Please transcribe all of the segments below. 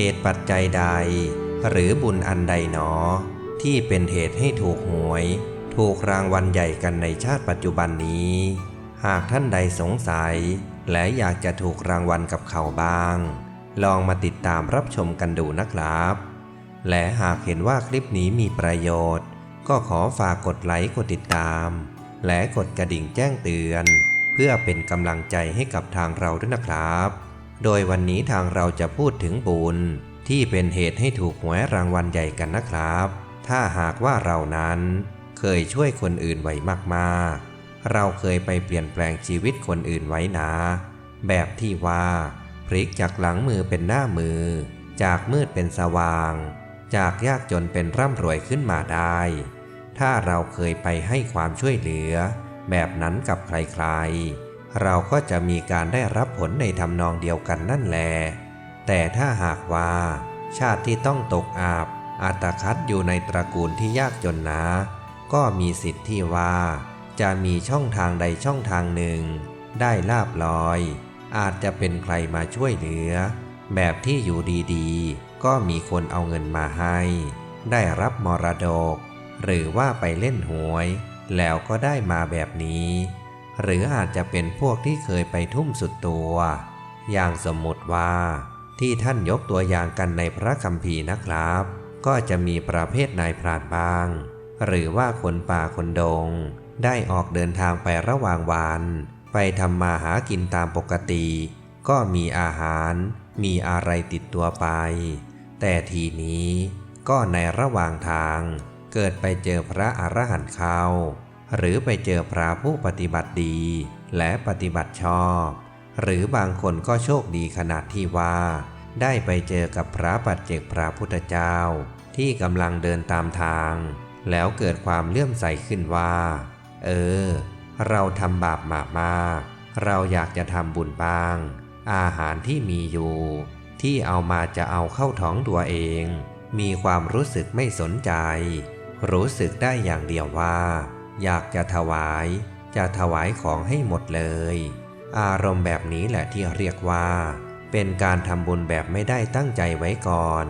เหตุปัจจัยใด หรือบุญอันใดหนอ ที่เป็นเหตุให้ถูกหวย ถูกรางวัลใหญ่กันในชาติปัจจุบันนี้ หากท่านใดสงสัย และอยากจะถูกรางวัลกับเขาบ้าง ลองมาติดตามรับชมกันดูนะครับ และหากเห็นว่าคลิปนี้มีประโยชน์ ก็ขอฝากกดไลค์กดติดตาม และกดกระดิ่งแจ้งเตือน เพื่อเป็นกำลังใจให้กับทางเราด้วยนะครับ โดยวันนี้ทางเราจะพูดถึงบุญที่เป็นเหตุให้ถูกหวยรางวัลใหญ่กันนะครับ ถ้าหากว่าเรานั้นเคยช่วยคนอื่นไว้มากๆ เราเคยไปเปลี่ยนแปลงชีวิตคนอื่นไว้นะ แบบที่ว่า พลิกจากหลังมือเป็นหน้ามือ จากมืดเป็นสว่าง จากยากจนเป็นร่ำรวยขึ้นมาได้ ถ้าเราเคยไปให้ความช่วยเหลือ แบบนั้นกับใครๆ เราก็จะมีการได้รับผลในทำนองเดียวกันนั่นแหละแต่ถ้าหากว่า ชาติที่ต้องตกอาบอาตคัดอยู่ในตระกูลที่ยากจนนะ ก็มีสิทธิ์ที่ว่า จะมีช่องทางใดช่องทางหนึ่ง ได้ลาบลอย อาจจะเป็นใครมาช่วยเหลือ แบบที่อยู่ดีๆ ก็มีคนเอาเงินมาให้ ได้รับมรดก หรือว่าไปเล่นหวย แล้วก็ได้มาแบบนี้ หรืออาจจะเป็นพวกที่เคยไปทุ่มสุดตัว อย่างสมมติว่า ที่ท่านยกตัวอย่างกันในพระคัมภีร์นะครับ ก็จะมีประเภทนายพรานบาง หรือว่าคนป่าคนดง ได้ออกเดินทางไประหว่างวัน ไปทำมาหากินตามปกติ ก็มีอาหาร มีอะไรติดตัวไป แต่ทีนี้ก็ในระหว่างทาง เกิดไปเจอพระอรหันต์เข้า หรือไปเจอพระผู้ปฏิบัติดี และปฏิบัติชอบ หรือบางคนก็โชคดีขนาดที่ว่า ได้ไปเจอกับพระปัจเจกพระพุทธเจ้า ที่กำลังเดินตามทาง แล้วเกิดความเลื่อมใสขึ้นว่า เออ เราทำบาปมามากเราอยากจะทำบุญบ้าง อาหารที่มีอยู่ ที่เอามาจะเอาเข้าท้องตัวเอง มีความรู้สึกไม่สนใจ รู้สึกได้อย่างเดียวว่า อยากจะถวาย จะถวายของให้หมดเลย อารมณ์แบบนี้แหละที่เรียกว่า เป็นการทำบุญแบบไม่ได้ตั้งใจไว้ก่อน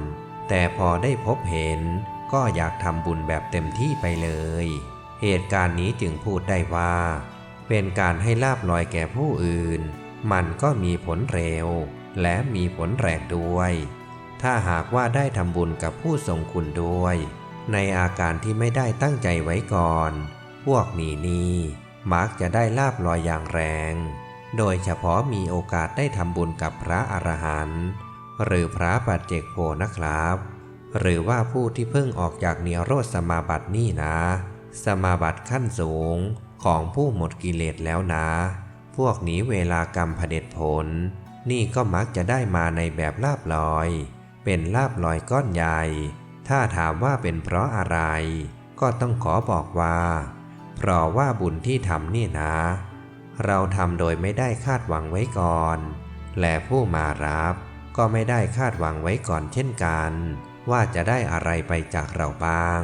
แต่พอได้พบเห็น ก็อยากทำบุญแบบเต็มที่ไปเลย เหตุการณ์นี้จึงพูดได้ว่า เป็นการให้ลาบลอยแก่ผู้อื่น มันก็มีผลเร็ว และมีผลแรงด้วย ถ้าหากว่าได้ทำบุญกับผู้ทรงคุณด้วย ในอาการที่ไม่ได้ตั้งใจไว้ก่อน วกนีนี่มักจะได้ลาบลอยอย่างแรง โดยเฉพาะมีโอกาสได้ทำบุญกับพระอรหันต์หรือพระปัจเจกโพนะครับ หรือว่าผู้ที่เพิ่งออกจากเนียโรธสมาบัตินี่นะ สมาบัติขั้นสูงของผู้หมดกิเลสแล้วนะ พวกนี้เวลากรรมผด็จผล นี่ก็มักจะได้มาในแบบลาบลอย เป็นลาบลอยก้อนใหญ่ ถ้าถามว่าเป็นเพราะอะไร ก็ต้องขอบอกว่า เพราะว่าบุญที่ทำนี่นะ เราทำโดยไม่ได้คาดหวังไว้ก่อน และผู้มารับก็ไม่ได้คาดหวังไว้ก่อนเช่นกัน ว่าจะได้อะไรไปจากเราบ้าง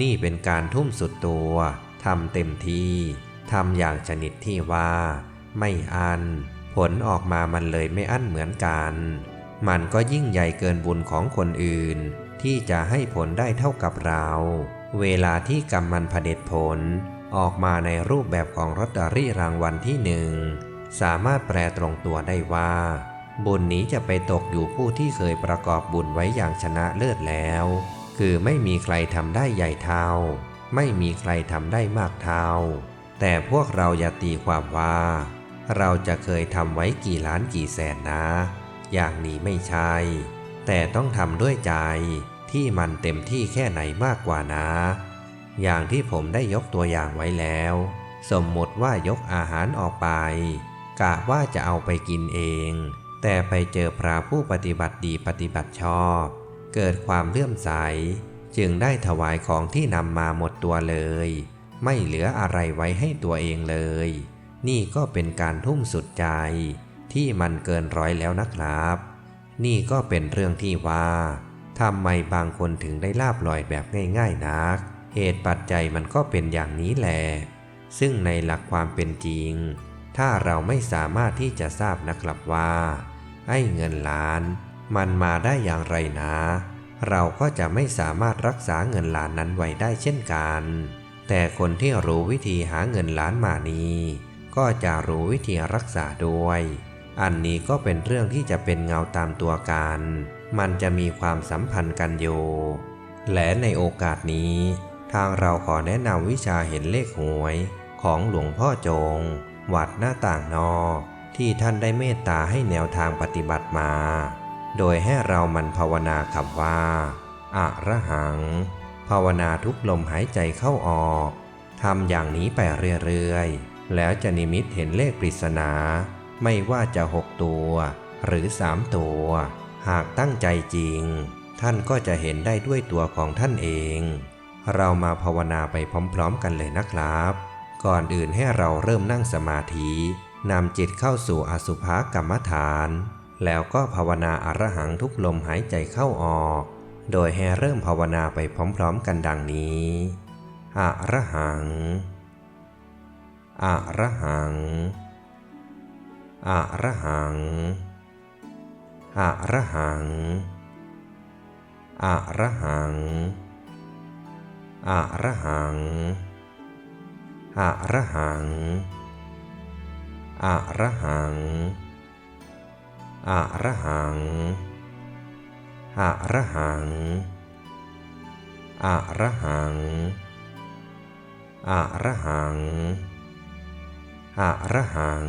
นี่เป็นการทุ่มสุดตัวทำเต็มที่ทำอย่างชนิดที่ว่า ไม่อัน ผลออกมามันเลยไม่อั้นเหมือนกัน มันก็ยิ่งใหญ่เกินบุญของคนอื่น ที่จะให้ผลได้เท่ากับเรา เวลาที่กรรมมันผด็จผล ออกมาในรูปแบบของลอตเตอรี่รางวัลที่หนึ่งสามารถแปลตรงตัวได้ว่า บุญนี้จะไปตกอยู่ผู้ที่เคยประกอบบุญไว้อย่างชนะเลิศแล้ว คือไม่มีใครทำได้ใหญ่เท่า ไม่มีใครทำได้มากเท่า แต่พวกเราอย่าตีความว่า เราจะเคยทำไว้กี่ล้านกี่แสนนะ อย่างนี้ไม่ใช่ แต่ต้องทำด้วยใจที่มันเต็มที่แค่ไหนมากกว่านะ อย่างที่ผมได้ยกตัวอย่างไว้แล้ว สมมติว่ายกอาหารออกไป กะว่าจะเอาไปกินเอง แต่ไปเจอพระผู้ปฏิบัติดีปฏิบัติชอบ เกิดความเลื่อมใส จึงได้ถวายของที่นำมาหมดตัวเลย ไม่เหลืออะไรไว้ให้ตัวเองเลย นี่ก็เป็นการทุ่มสุดใจ ที่มันเกินร้อยแล้วนะครับ นี่ก็เป็นเรื่องที่ว่าทำไมบางคนถึงได้ลาบลอยแบบง่าย ๆนัก เหตุปัจจัยมันก็เป็นอย่างนี้แหละซึ่งในหลักความเป็นจริง ถ้าเราไม่สามารถที่จะทราบนะครับว่า ไอ้เงินล้าน มันมาได้อย่างไรนะ เราก็จะไม่สามารถรักษาเงินล้านนั้นไว้ได้เช่นกัน แต่คนที่รู้วิธีหาเงินล้านมานี้ ก็จะรู้วิธีรักษาด้วย อันนี้ก็เป็นเรื่องที่จะเป็นเงาตามตัวกัน มันจะมีความสัมพันธ์กันอยู่ และในโอกาสนี้ ทางเราขอแนะนำวิชาเห็นเลขหวยของหลวงพ่อจง วัดหน้าต่างนอ ที่ท่านได้เมตตาให้แนวทางปฏิบัติมา โดยให้เรามันภาวนาคำว่าอะระหัง ภาวนาทุกลมหายใจเข้าออกทำอย่างนี้ไปเรื่อยๆ แล้วจะนิมิตเห็นเลขปริศนา ไม่ว่าจะหกตัว หรือสามตัว หากตั้งใจจริง ท่านก็จะเห็นได้ด้วยตัวของท่านเอง เรามาภาวนาไปพร้อม ๆ กันเลยนะครับ ก่อนอื่นให้เราเริ่มนั่งสมาธินำจิตเข้าสู่อสุภกรรมฐาน แล้วก็ภาวนาอรหังทุกลมหายใจเข้าออก โดยให้เริ่มภาวนาไปพร้อม ๆ กันดังนี้อรหังอรหังอรหังอรหังอรหัง อะระหัง อะระหัง อะระหัง อะระหัง อะระหัง อะระหัง อะระหัง อะระหัง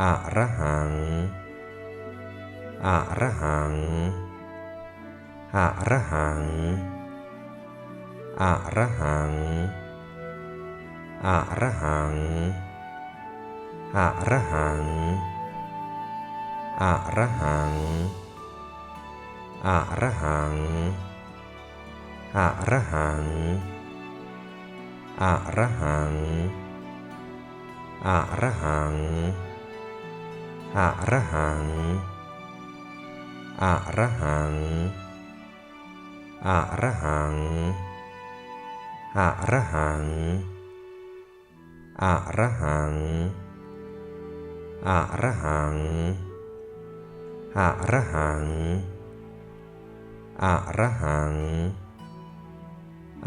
อะระหัง อะระหังอะระหัง อะระหัง อะระหัง อะระหัง อะระหัง อะระหัง อะระหัง อะระหัง อะระหัง อะระหัง อะระหังอะระหัง อะระหัง อะระหัง อะระหัง อะระหัง อะระหัง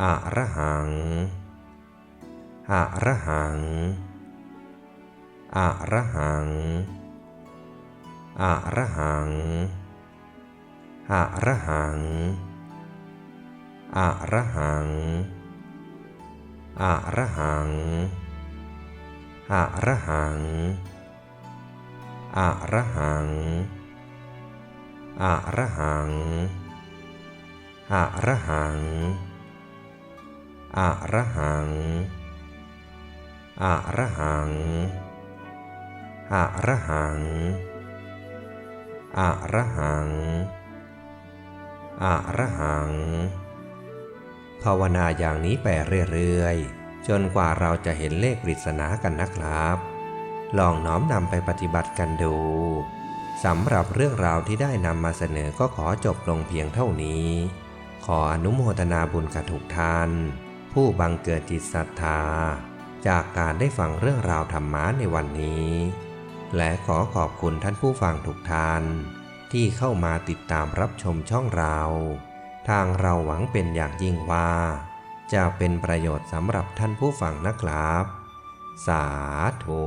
อะระหัง อะระหัง อะระหัง อะระหัง อะระหังอะระหัง อะระหัง อะระหัง อะระหัง อะระหัง อะระหัง อะระหัง อะระหัง อะระหัง อะระหังอะระหัง ภาวนาอย่างนี้ไปเรื่อยๆ จนกว่าเราจะเห็นเลขปริศนากันนะครับ ลองน้อมนำไปปฏิบัติกันดูสำหรับเรื่องราวที่ได้นำมาเสนอก็ขอจบลงเพียงเท่านี้ ขออนุโมทนาบุญกับทุกท่าน ผู้บังเกิดจิตศรัทธา จากการได้ฟังเรื่องราวธรรมะในวันนี้ และขอขอบคุณท่านผู้ฟังทุกท่าน ที่เข้ามาติดตามรับชมช่องเรา ทางเราหวังเป็นอย่างยิ่งว่า จะเป็นประโยชน์สำหรับท่านผู้ฟังนะครับ สาธุ